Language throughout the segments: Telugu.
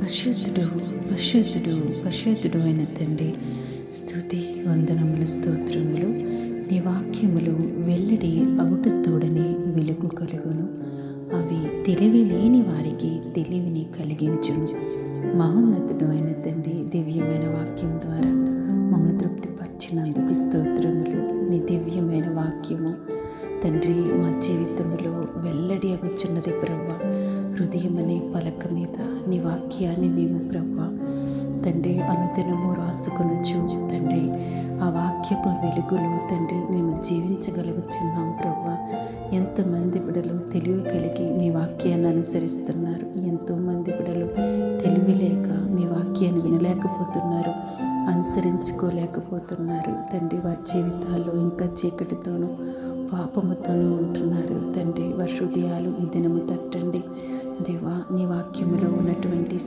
పరిశుద్ధుడు పరిశుద్ధుడు పరిశుద్ధుడు అయిన తండ్రి స్థుతి వందనములు స్తోత్రములు నీ వాక్యములు వెల్లడి అగుటతోడనే వెలుగు కలుగును. అవి తెలివి లేని వారికి తెలివిని కలిగించును. మహోన్నతుడు అయిన తండ్రి దివ్యమైన వాక్యం ద్వారా మమ్మల్ని తృప్తిపరిచినందుకు స్తోత్రములు. నీ దివ్యమైన వాక్యము తండ్రి మా జీవితంలో వెల్లడి అగుచున్నది బ్రహ్మ హృదయం అనే పలక మీద వాక్యాన్ని మేము ప్రభా తండ్రి అనుదినము రాసుకొనొచ్చు తండ్రి ఆ వాక్యపు వెలుగులో తండ్రి మేము జీవించగలుగుతున్నాం ప్రభా. ఎంతమంది బిడలు తెలివి కలిగి మీ వాక్యాన్ని అనుసరిస్తున్నారు. ఎంతోమంది బిడలు తెలివి లేక మీ వాక్యాన్ని వినలేకపోతున్నారు అనుసరించుకోలేకపోతున్నారు. తండ్రి వారి జీవితాల్లో ఇంకా చీకటితోనూ పాపముతోనూ ఉంటున్నారు. తండ్రి వారి హృదయాలు ఈ దినము తట్టండి.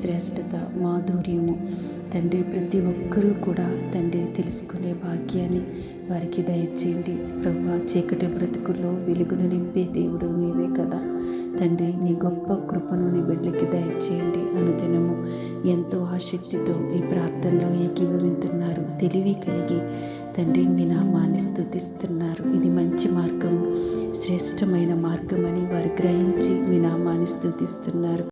శ్రేష్టత మాధుర్యము తండ్రి ప్రతి ఒక్కరూ కూడా తండ్రి తెలుసుకునే భాగ్యాన్ని వారికి దయచేయండి. ప్రభు చీకటి బ్రతుకుల్లో వెలుగును నింపే దేవుడు నీవే కదా. తండ్రి నీ గొప్ప కృపను నీ బిడ్డలకి దయచేయండి. అనుదినము ఎంతో ఆసక్తితో ఈ ప్రార్థనలో ఏకీభవింతున్నారు. తెలివి కలిగి తండ్రి మీ నామాన్ని స్థుతిస్తున్నారు. ఇది మంచి మార్గం శ్రేష్టమైన మార్గం అని వారు గ్రహించి మీ నామాన్ని స్థుతిస్తున్నారు.